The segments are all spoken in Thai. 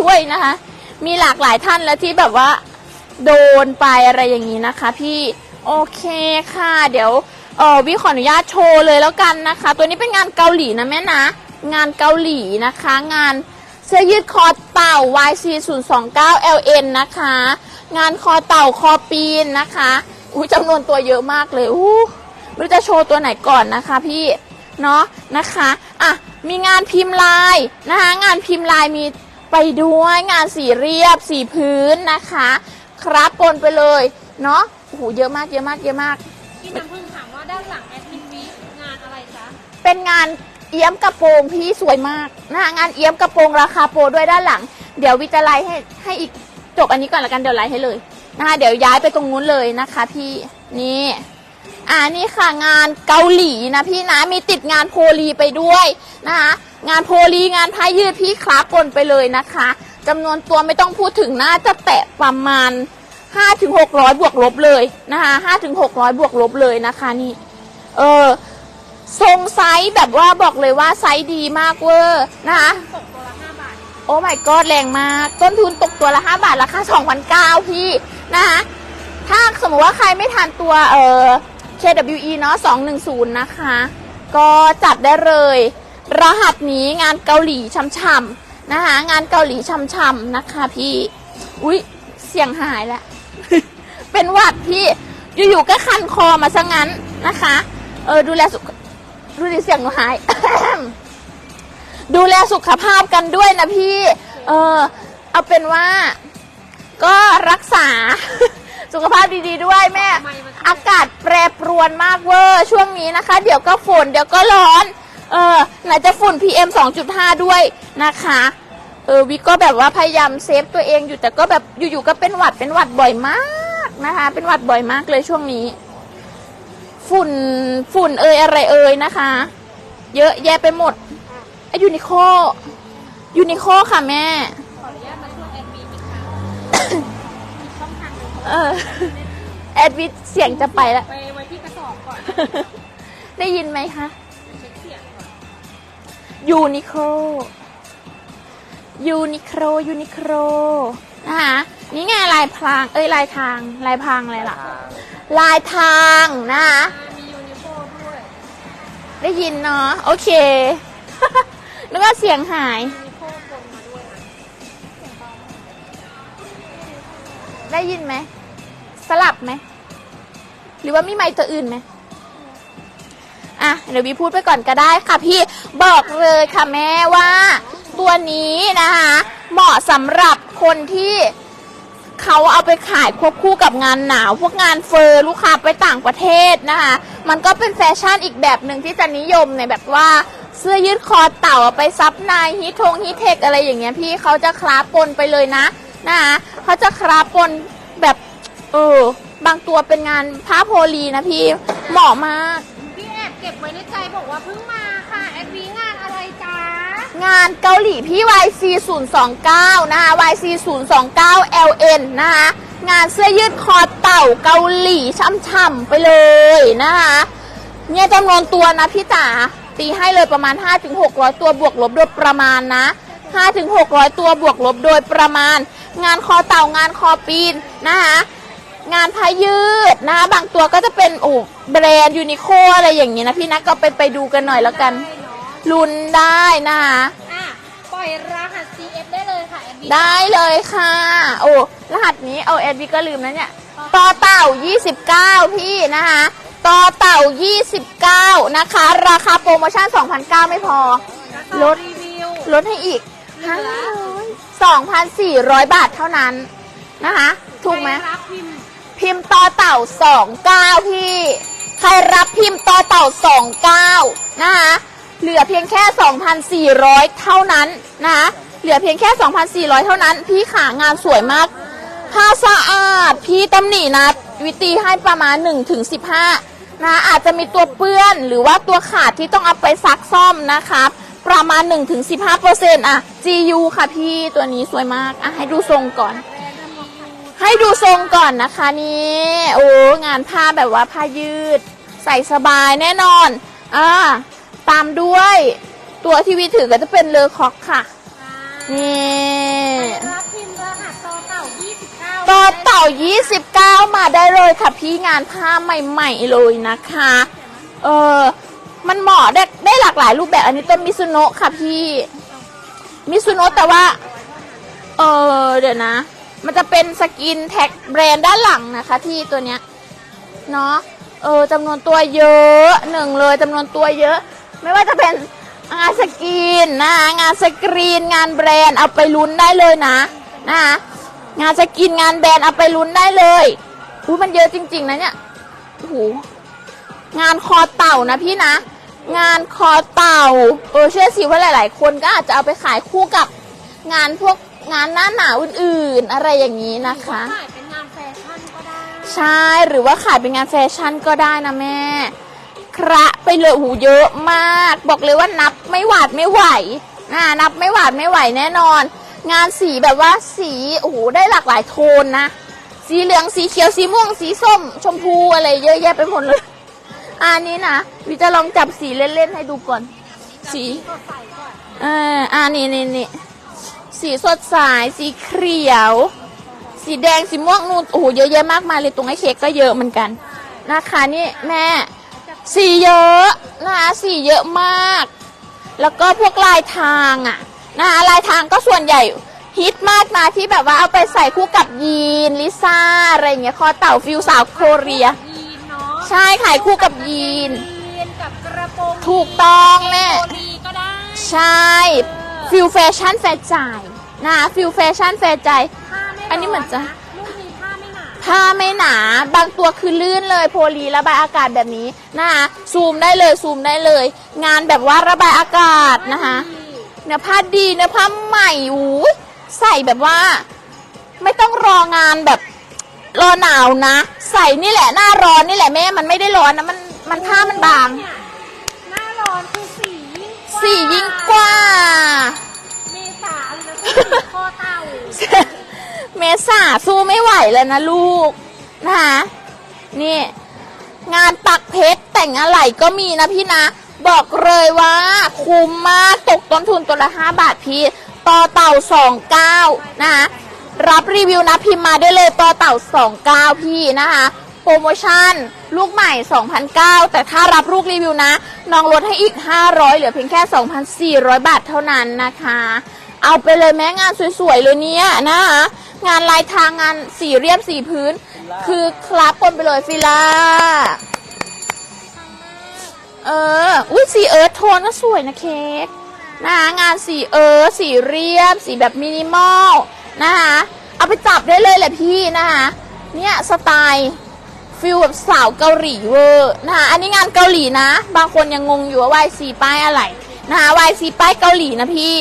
ด้วยนะคะ มีหลากหลายท่านแล้วที่แบบว่า โดนไปอะไรอย่างนี้นะคะพี่โอเคค่ะ เดี๋ยวเออวิขออนุญาตโชว์เลยแล้วกันนะคะ ตัวนี้เป็นงานเกาหลีนะแม่นะ งานเกาหลีนะคะ งานเสื้อยืดคอเต่า YC 0 2 9 LN นะคะ งานคอเต่าคอปีนนะคะอุ้จำนวนตัวเยอะมากเลยอู้ไม่รู้จะโชว์ตัวไหนก่อนนะคะพี่เนาะนะคะอะมีงานพิมพ์ลายนะคะ งานพิมพ์ลายมี ไปด้วยงานสีเรียบสีพื้นนะคะ ครับปนไปเลยเนาะโอ้โหเยอะมากเยอะมากเยอะมาก พี่น้ำพึ่งถามว่าด้านหลังแอดมินวิงานอะไรจ๊ะเป็นงานเอี้ยมกระโปรงพี่สวยมากนะคะงานเอี้ยมกระโปรงราคาโปรด้วยด้านหลัง เดี๋ยววิจะไลฟ์ให้ให้อีกจบอันนี้ก่อนละกันเดี๋ยวไลฟ์ให้เลยนะคะเดี๋ยวย้ายไปตรงนู้นเลยนะคะ พี่นี่ อ่านี่ค่ะงานเกาหลีนะพี่นะมีติดงานโพลีไปด้วยนะคะงานโพลีงานผ้ายืดพี่คลาปนไปเลยนะคะจำนวนตัวไม่ต้องพูดถึงน่าจะแตะประมาณ5ถึง600 บวกลบเลยนะคะ5ถึง600 บวกลบเลยนะคะนี่เออทรงไซส์แบบว่าบอกเลยว่าไซส์ดีมากเวอร์นะคะตกตัวละ5บาทโอ้ my god แรงมาก ต้นทุนตกตัวละ 5 บาท ราคา2,009พี่นะคะถ้าสมมติว่าใครไม่ทันตัวเอ่อ KWE เนาะ210 นะคะ ก็จัดได้เลย รหัสนี้งานเกาหลีช่ำๆนะคะ งานเกาหลีช่ำๆนะคะพี่ อุ๊ย เสียงหายแล้ว เป็นหวัดพี่ อยู่ๆก็คันคอมาซะงั้นนะคะ เออดูแลสุขดูดิเสียงหนูหาย ดูแลสุขภาพกันด้วยนะพี่ เออ เอาเป็นว่า ก็รักษา สุขภาพดีๆด้วยแม่ อากาศแปรปรวนมากเวอร์ ช่วงนี้นะคะ เดี๋ยวก็ฝนเดี๋ยวก็ร้อน เออไหนจะฝุ่น PM 2.5 ด้วยนะคะ เออวิก็แบบว่าพยายามเซฟตัวเองอยู่แต่ก็แบบอยู่ๆก็เป็นหวัดเป็นหวัดบ่อยมากนะคะ เป็นหวัดบ่อยมากเลยช่วงนี้ ฝุ่นฝุ่นเอยอะไรเอยนะคะ เยอะแยะไปหมดไอยูนิโคยูนิโคค่ะแม่ขออนุญาตมาช่วยแอดมินอีกครั้ง เออแอดวิทเสียงจะไปแล้ว ไปไว้ที่กระสอบก่อนได้ยินไหมคะ เช็คเสียงก่อนยูนิโคยูนิโคยูนิโคนะคะนี่ไงลายพราง เอ้ยลายทาง ลายพรางอะไรล่ะ ลายทางนะคะ อ่ามียูนิโคด้วยได้ยินเนาะโอเค นึกว่าเสียงหาย ยูนิโคปนมาด้วยนะได้ยินไหม สลับไหม หรือว่ามีไมค์ตัวอื่นไหมอะเดี๋ยววีพูดไปก่อนก็ได้ค่ะพี่บอกเลยค่ะแม่ว่า ตัวนี้นะคะ เหมาะสำหรับคนที่เขาเอาไปขายควบคู่กับงานหนาว พวกงานเฟอร์ลูกค้าไปต่างประเทศนะคะ มันก็เป็นแฟชั่นอีกแบบหนึ่งที่จะนิยมในแบบว่าเสื้อยืดคอเต่าไปซับในฮิตทงฮิตเทคอะไรอย่างเงี้ยพี่เขาจะคลาปนไปเลยนะนะคะเขาจะคลาปนแบบ เออ บางตัวเป็นงานผ้าโพลีนะพี่ เหมาะมาก พี่แอบเก็บไว้ในใจบอกว่าเพิ่งมาค่ะ แอดวิงานอะไรจ๊ะงานเกาหลีพี่ YC 0 2 9นะคะ YC 0 2 9 LN นะคะ งานเสื้อยืดคอเต่าเกาหลีช่ำๆไปเลยนะคะ เนี่ยจำนวนตัวนะพี่จ๋า ตีให้เลยประมาณ 5-600 ตัวบวกลบโดยประมาณนะ5-600 ตัวบวกลบโดยประมาณ งานคอเต่างานคอปีนนะคะ งานพายืดนะคะบางตัวก็จะเป็นอูแบรนด์ยูนิโคอะไรอย่างนี้นะพี่นะก็ไปไปดูกันหน่อยแล้วกันได้เนาะลุ้นได้นะคะอะปล่อยรหัส CF ได้เลยค่ะแอดวิได้เลยค่ะ โอ้รหัสนี้เอาแอดวิก็ลืมนะเนี่ยต่อเต่า 29 พี่นะคะต่อเต่า 29 นะคะ ราคาโปรโมชั่น2,009ไม่พอ ลด รีวิวลดให้อีกเหลือ2,400 บาทเท่านั้นนะคะ ถูกไหม ใครรับพิมพ์ พิมพ์ต่อเต่า29พี่ ใครรับพิมพ์ต่อเต่า29นะคะเหลือเพียงแค่ 2,400 เท่านั้นนะคะเหลือเพียงแค่ 2,400 เท่านั้น พี่ขางานสวยมากผ้าสะอาด พี่ตำหนินะ วิตีให้ประมาณ 1-15 นะอาจจะมีตัวเปื้อนหรือว่าตัวขาดที่ต้องเอาไปซักซ่อมนะครับประมาณ 1-15%อะ GU ค่ะพี่ตัวนี้สวยมากอะให้ดูทรงก่อน ให้ดูทรงก่อนนะคะนี่โอ้งานผ้าแบบว่าผ้ายืด ใส่สบายแน่นอนอ่าตามด้วยตัวทีวีถือก็จะเป็นเลอคอกค่ะนี่รับพิมพ์รหัสต่อเต่า29ต่อเต่า 29 มาได้เลยค่ะพี่งานผ้าใหม่ๆเลยนะคะ เออมันเหมาะได้ได้หลากหลายรูปแบบอันนี้ต้นมิซุโนะค่ะพี่มิซุโนะแต่ว่า เออเดี๋ยวนะ มันจะเป็นสกินแท็กแบรนด์ด้านหลังนะคะ ที่ตัวเนี้ยเนาะเออจำนวนตัวเยอะหนึ่งเลยจำนวนตัวเยอะ ไม่ว่าจะเป็นงานสกรีนนะงานสกรีนงานแบรนด์เอาไปลุ้นได้เลยนะนะคะงานสกรีนงานแบรนด์เอาไปลุ้นได้เลยอุ้มันเยอะจริง ๆ นะเนี่ยโอ้โหงานคอเต่านะพี่นะ งานคอเต่าเออเชื่อสิว่าหลาย ๆ คนก็อาจจะเอาไปขายคู่กับงานพวก งานหน้าหนาวอื่นๆ อะไรอย่างนี้นะคะ ขายเป็นงานแฟชั่นก็ได้ใช่หรือว่าขายเป็นงานแฟชั่นก็ได้นะแม่ คระไปเลยหูเยอะมาก บอกเลยว่านับไม่หวาดไม่ไหวนะนับไม่หวาดไม่ไหวแน่นอน งานสีแบบว่าสีโอ้โหได้หลากหลายโทนนะ สีเหลืองสีเขียวสีม่วงสีส้ม ชมพูอะไรเยอะแยะไปหมดเลยอันนี้นะวิจะลองจับสีเล่นๆให้ดูก่อน สีสดใสก่อนเอออ่านี่นี่นี่ สีสดใสสีเขียว สีแดงสีม่วงนู่นโอ้โหเยอะแยะมากมายเลยตรงไอ้เค้กก็เยอะเหมือนกันนะคะนี่แม่สีเยอะนะคะสีเยอะมาก แล้วก็พวกลายทางอะนะคะลายทางก็ส่วนใหญ่ฮิตมากนะที่แบบว่าเอาไปใส่คู่กับยีนลิซ่าอะไรอย่างเงี้ยคอเต่าฟิลสาวโคเรียยีนเนาะใช่ขายคู่กับยีนยีนกับกระโปรงถูกต้องแม่โอลีก็ได้ใช่ ฟิลแฟชั่นแฟร์ใจายนะฟิลแฟชั่นแฟร์ใจาย ผ้าไม่อันนี้เหมือนจะ ลูกนี้ผ้าไม่หนาผ้าไม่หนา บางตัวคือลื่นเลยโพลีระบายอากาศแบบนี้นะคะซูมได้เลยซูมได้เลย งานแบบว่าระบายอากาศนะคะ เนื้อผ้าดีเนื้อผ้าใหม่อู้ยใส่แบบว่า ไม่ต้องรองานแบบรอหนาวนะ ใส่นี่แหละหน้าร้อนนี่แหละแม่มันไม่ได้ร้อนนะมันมันผ้ามันบาง เนี่ยหน้าร้อนคือสียิ่งกว่า สียิ่งกว่า เมษาเลยนะสีคอเต่าเมษาสู้ไม่ไหวแล้วนะลูกนะคะนี่ งานปักเพชรแต่งอะไรก็มีนะพี่นะ บอกเลยว่า คุ้มมากตกต้นทุนตัวละ5บาทพี่ต่อเต่า29นะคะรับรีวิวนะพิมพ์มาได้เลยต่อเต่า29พี่นะคะ ปรโมชั่น ลูกใหม่ 2,009 แต่ถ้ารับลูกรีวิวนะ น้องลดให้อีก 500 เหลือเพียงแค่ 2,400 บาทเท่านั้นนะคะ เอาไปเลยแม้งานสวยๆ เลยเนี่ยนะคะงานลายทางงานสีเรียบสีพื้น คือคลับปนไปเลยฟิล่าเออ อุ้ยสีเอิร์ธโทนก็สวยนะเค้กนะคะงานสีเอิร์ธสีเรียบ สีแบบมินิมอลนะคะเอาไปจับได้เลยแหละพี่นะคะเนี่ยสไตล์ ฟิลแบบสาวเกาหลีเวอร์นะคะอันนี้งานเกาหลีนะ บางคนยังงงอยู่ว่า YC ป้ายอะไรนะคะ YC ป้ายเกาหลีนะพี่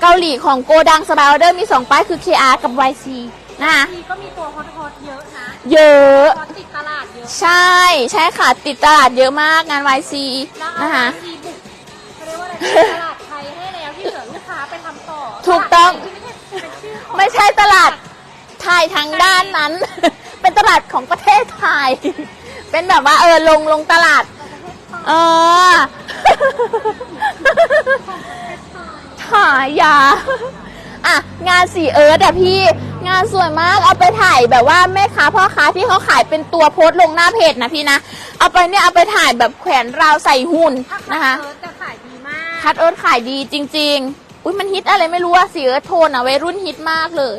เกาหลีของโกดังสบายออเดอร์มี 2 ป้ายคือ KR กับ YC นะคะทีก็มีตัวฮอตๆเยอะนะเยอะฮอตติดตลาดเยอะ ใช่ใช่ค่ะติดตลาดเยอะมากงาน YC แล้วเอานะคะซีบุกเขาเรียกว่าอะไรตลาดไทยให้แล้วที่เหลือลูกค้าไปทำต่อถูกต้องตลาดไทยที่ไม่ใช่เป็นชื่อของไม่ใช่ตลาดไทยทางด้านนั้นเป็น ตลาดของประเทศไทย เป็นแบบว่าเออลงลงตลาด เออถ่ายยาอะงานสีเอิร์ธอะพี่งานสวยมากเอาไปถ่ายแบบว่าแม่ค้าพ่อค้าที่เขาขายเป็นตัวโพสต์ลงหน้าเพจนะพี่นะเอาไปเนี่ยเอาไปถ่ายแบบแขวนราวใส่หุ่นนะคะเอิร์ธจะขายดีมากคัดเอิร์ธขายดีจริง ๆ อุ้ยมันฮิตอะไรไม่รู้อะสีเอิร์ธโทนอะวัยรุ่นฮิตมากเลย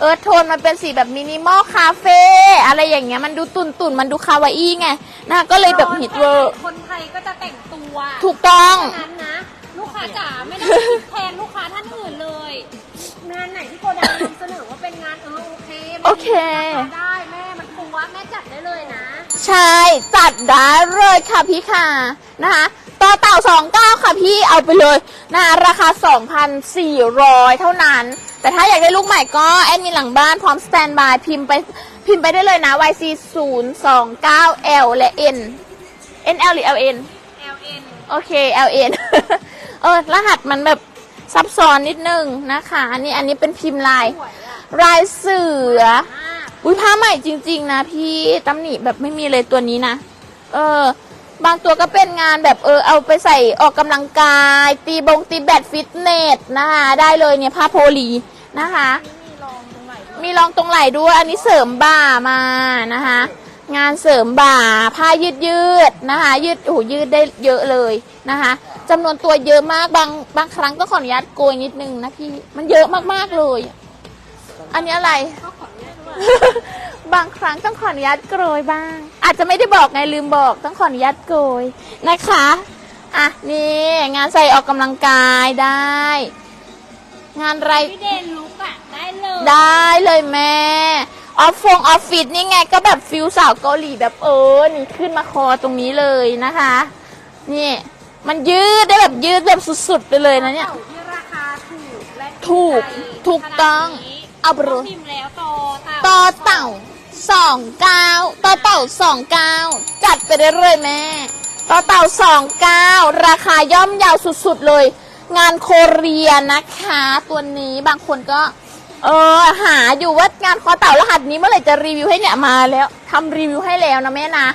เอิร์ธโทนมันเป็นสีแบบมินิมอลคาเฟ่อะไรอย่างเงี้ยมันดูตุนตุนๆมันดูคาวาอี้ไงนะก็เลยแบบฮิตเวอร์คนไทยก็จะแต่งตัวถูกต้องฉะนั้นนะ ลูกค้าจ๋าไม่ได้คิดแทนลูกค้าท่านอื่นเลย งานไหนที่โกดังนำเสนอว่าเป็นงานเออโอเคมันโอเคราคาได้แม่มันปัวแม่จัดได้เลยนะ ใช่จัดได้เลยค่ะพี่ค่ะนะคะต่อเต่า29ค่ะพี่เอาไปเลยนะคะราคา2,400เท่านั้น แต่ถ้าอยากได้ลูกใหม่ก็แอดมินหลังบ้านพร้อมสแตนบายพิมพ์ไปพิมพ์ไปได้เลยนะ YC 0 2 9 L และ N NL หรือ LN LN โอเค LN เออ รหัสมันแบบซับซ้อนนิดนึงนะคะ อันนี้อันนี้เป็นพิมพ์ลายสวยอะลายเสือมากอุ้ยผ้าใหม่จริง ๆ นะพี่ตำหนิแบบไม่มีเลยตัวนี้นะ เออ บางตัวก็เป็นงานแบบเออเอาไปใส่ออกกำลังกาย ตีบงตีแบดฟิตเนสนะคะ ได้เลยเนี่ยผ้าโพลี นะคะนี่มีลองตรงไหนด้วยมีรองตรงไหล่ด้วย อันนี้เสริมบ่ามานะคะ งานเสริมบ่า ผ้ายืดยืดๆนะคะ ยืดโอ้โหยืดได้เยอะเลยนะคะจำนวนตัวเยอะมากบางบางครั้งต้องขออนุญาตโกยนิดนึงนะพี่ มันเยอะมากๆเลย อันนี้อะไรก็ขออนุญาตด้วยบางครั้งต้องขออนุญาตโกยบ้าง อาจจะไม่ได้บอกไงลืมบอก ต้องขออนุญาตโกยนะคะ อะนี่งานใส่ออกกำลังกายได้ งานไร พี่เดนลุกอะได้เลยได้เลยแม่ ออฟฟงออฟฟิศนี่ไงก็แบบฟิลสาวเกาหลีแบบเออ นี่ขึ้นมาคอตรงนี้เลยนะคะ นี่ มันยืดได้แบบยืดแบบสุดๆไปเลยนะเนี่ยต่าที่ราคาถูกและถูกใจถูกต้องขนาดนี้เอาไปเลยต้องพิมพ์แล้วต่อเต่าต่อเต่าสองเก้าต่อเต่าสองเก้าจัดไปได้เลยแม่ ต่อเต่าสองเก้าราคาย่อมเยาวสุดๆเลย งานโคเรียนะคะ ตัวนี้บางคนก็ เออหาอยู่ว่างานคอเต่ารหัสนี้เมื่อไหร่จะรีวิวให้เนี่ยมาแล้วทำรีวิวให้แล้วนะแม่นะ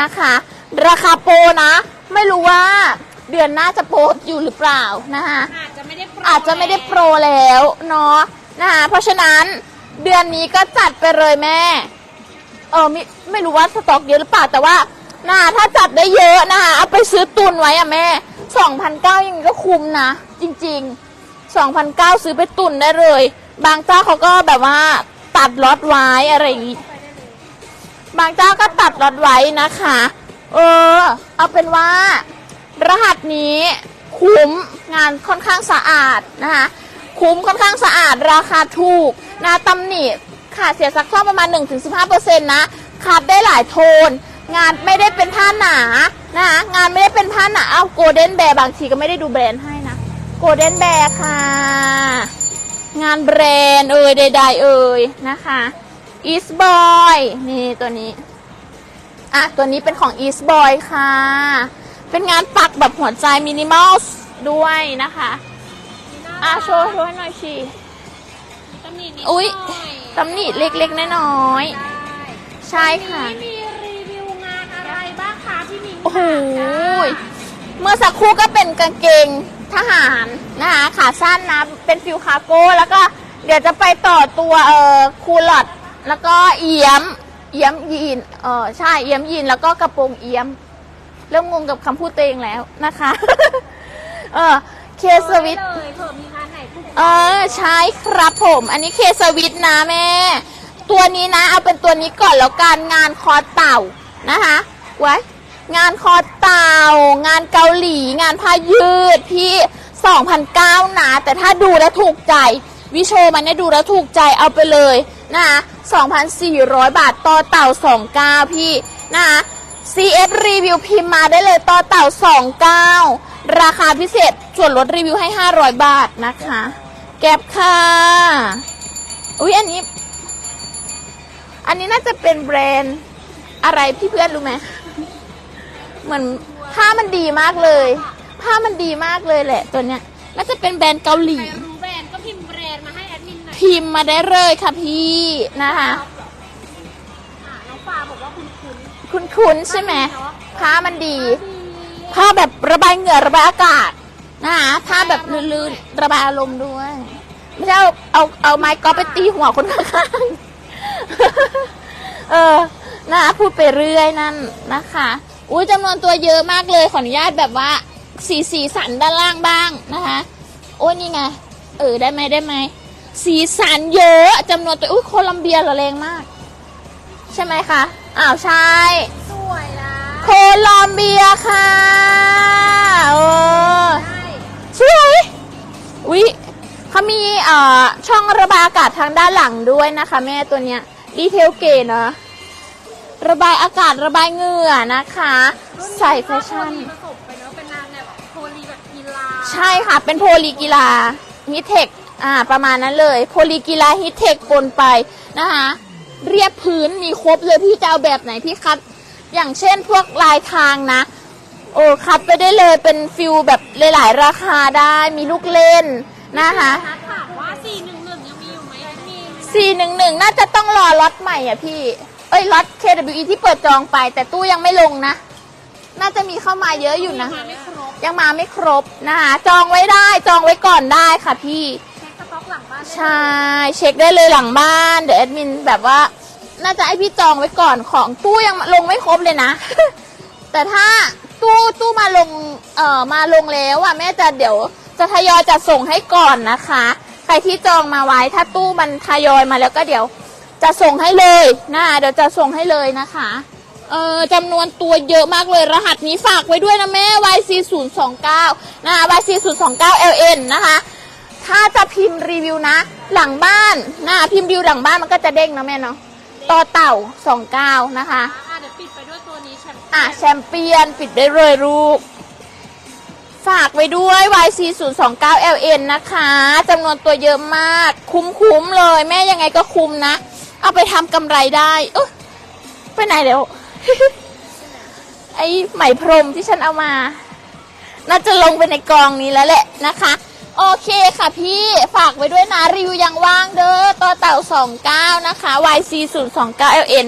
นะคะ ราคาโปรนะ ไม่รู้ว่าเดือนหน้าจะโปรอยู่หรือเปล่านะคะอาจจะไม่ได้โปรอาจจะไม่ได้โปรแล้วเนาะนะคะเพราะฉะนั้นเดือนนี้ก็จัดไปเลยแม่ เออไม่ไม่รู้ว่าสต็อกเยอะหรือเปล่าแต่ว่าน่าถ้าจัดได้เยอะนะคะเอาไปซื้อตุนไว้อะแม่ สองพันเก้ายังไงก็คุ้มนะ จริงๆสองพันเก้าซื้อไปตุนได้เลย บางเจ้าเขาก็แบบว่าตัดล็อตไว้อะไรอย่างงี้ บางเจ้าก็ตัดล็อตไว้นะคะ เออ เอาเป็นว่า รหัสนี้คุ้มงานค่อนข้างสะอาดนะคะคุ้มค่อนข้างสะอาดราคาถูกนะตำหนิขาดเสียสักซ่อมประมาณ 1-15%นะขาดได้หลายโทน งานไม่ได้เป็นผ้าหนานะคะงานไม่ได้เป็นผ้าหนาเอาโกลเด้นแบร์บางทีก็ไม่ได้ดูแบรนด์ให้นะโกลเด้นแบร์ค่ะ งานแบรนด์เอ่ยใดๆเอ่ยนะคะ East Boy นี่ตัวนี้อะตัวนี้เป็นของ East Boy ค่ะ เป็นงานปักแบบหัวใจมินิมอลด้วยนะคะอะโชว์โชว์ให้หน่อยชีตำหนินิดอุ๊ยหน่อยตำหนิเล็กๆน้อยได้ๆใช่ค่ะวันนี้มีรีวิวงานอะไรบ้างคะที่มี โอ้โหยเมื่อสักครู่ก็เป็นกางเกงทหารนะคะขาสั้นนะเป็นฟิลคาร์โก้แล้วก็เดี๋ยวจะไปต่อตัวเอ่อคูลอดแล้วก็เอี้ยมเอี้ยมยีนเออใช่เอี้ยมยีนแล้วก็กระโปรงเอี้ยม เริ่มงงกับคำพูดตัวเองแล้วนะคะ เออเคสวิตได้เลยเผื่อมีงานไหนถูกเออใช่ครับผม อันนี้เคสวิตนะแม่ ตัวนี้นะ เอาเป็นตัวนี้ก่อนแล้วกันงานคอเต่านะคะไว้ งานคอเต่า งานเกาหลี งานผ้ายืดพี่2,009นะแต่ถ้าดูแล้วถูกใจ วิโชมันได้ดูแล้วถูกใจเอาไปเลยนะคะ2,400 บาทต่อเต่า 29 พี่นะคะ CS รีวิวพิมพ์มาได้เลยต่อเต่า 29 ราคาพิเศษส่วนลดรีวิวให้ 500 บาทนะคะ แก็บค่ะ อุ๊ย อันนี้ อันนี้น่าจะเป็นแบรนด์อะไรพี่เพื่อนรู้ไหม เหมือนผ้ามันดีมากเลย ผ้ามันดีมากเลยแหละ ตัวเนี้ยน่าจะเป็นแบรนด์เกาหลีใครรู้แบรนด์ก็พิมพ์แบรนด์มาให้แอดมินหน่อยพิมพ์มาได้เลยค่ะพี่นะคะ อ่าน้องฟ้าบอกว่าคุณคุณคุ้นๆใช่ไหมผ้ามันดีดี ผ้าแบบระบายเหงื่อระบายอากาศนะคะผ้าแบบลื่นๆระบายอารมณ์ด้วย ไม่ใช่เอาเอาเอาไม้กอล์ฟไปตีหัวคนข้างๆ เออนะคะพูดไปเรื่อยนั่นนะคะ อุ้ยจำนวนตัวเยอะมากเลยขออนุญาตแบบว่าสีสีสันด้านล่างบ้างนะคะ โอ้ยนี่ไง เออได้ไหมได้ไหม สีสันเยอะจำนวนตัวอุ้ยโคลัมเบียเหรอแรงมาก ใช่ไหมคะอ้าวใช่สวยนะโคลอมเบียค่ะเออได้สวยอุ๊ยเขามีเอ่อช่องระบายอากาศทางด้านหลังด้วยนะคะ แม่ตัวเนี้ยดีเทลเก๋เนอะ ระบายอากาศระบายเหงื่อนะคะ ใส่แฟชั่นโพลีผสมไปเนอะเป็นนางแบบโพลีแบบกีฬาใช่ค่ะ เป็นโพลีกีฬาฮิตเทคอ่า ประมาณนั้นเลย โพลีกีฬาฮิตเทคปนไปนะคะ เรียบพื้นมีครบเลยพี่จะเอาแบบไหนพี่คัด อย่างเช่นพวกลายทางนะ โอ้คัดไปได้เลยเป็นฟิลแบบหลายๆราคาได้มีลูกเล่นนะคะนัดถามว่า 411 ยังมีอยู่ไหมแอดมิน411 น่าจะต้องรอล็อตใหม่อะพี่ เอ้ยล็อต KWE ที่เปิดจองไป แต่ตู้ยังไม่ลงนะ น่าจะมีเข้ามาเยอะอยู่นะ มาไม่ครบยังมาไม่ครบนะคะจองไว้ได้จองไว้ก่อนได้ค่ะพี่ เช็คสต็อกหลังบ้านานได้ใช่เช็คได้เลยหลังบ้านเดี๋ยวแอดมินแบบว่า น่าจะให้พี่จองไว้ก่อนของตู้ยังลงไม่ครบเลยนะ แต่ถ้าตู้ตู้มาลงเอ่อมาลงแล้วอะแม่จะเดี๋ยวจะทยอยจัดส่งให้ก่อนนะคะ ใครที่จองมาไว้ถ้าตู้มันทยอยมาแล้วก็เดี๋ยว จะส่งให้เลยนะเดี๋ยวจะส่งให้เลยนะคะ เออจำนวนตัวเยอะมากเลยรหัสนี้ฝากไว้ด้วยนะแม่ YC029 นะคะ YC029LN นะคะ ถ้าจะพิมพ์รีวิวนะ หลังบ้านนะพิมพ์รีวิวหลังบ้านมันก็จะเด้งนะแม่เนาะต่อเต่า 29 นะคะอะเดี๋ยวปิดไปด้วยตัวนี้แชมป์อะแชมเปี้ยนปิดได้เลยลูกฝากไว้ด้วย YC029LN นะคะจำนวนตัวเยอะมาก คุ้มๆเลย แม่ยังไงก็คุ้มนะ เอาไปทำกำไรได้เอยไปไหนเดี๋ยวไอ้ไหมพรมที่ฉันเอามา น่าจะลงไปในกองนี้แล้วแหละนะคะ โอเคค่ะพี่ฝากไว้ด้วยนะ รีวิวยังว่างเด้อต่อเต่า 29 นะคะ YC029LN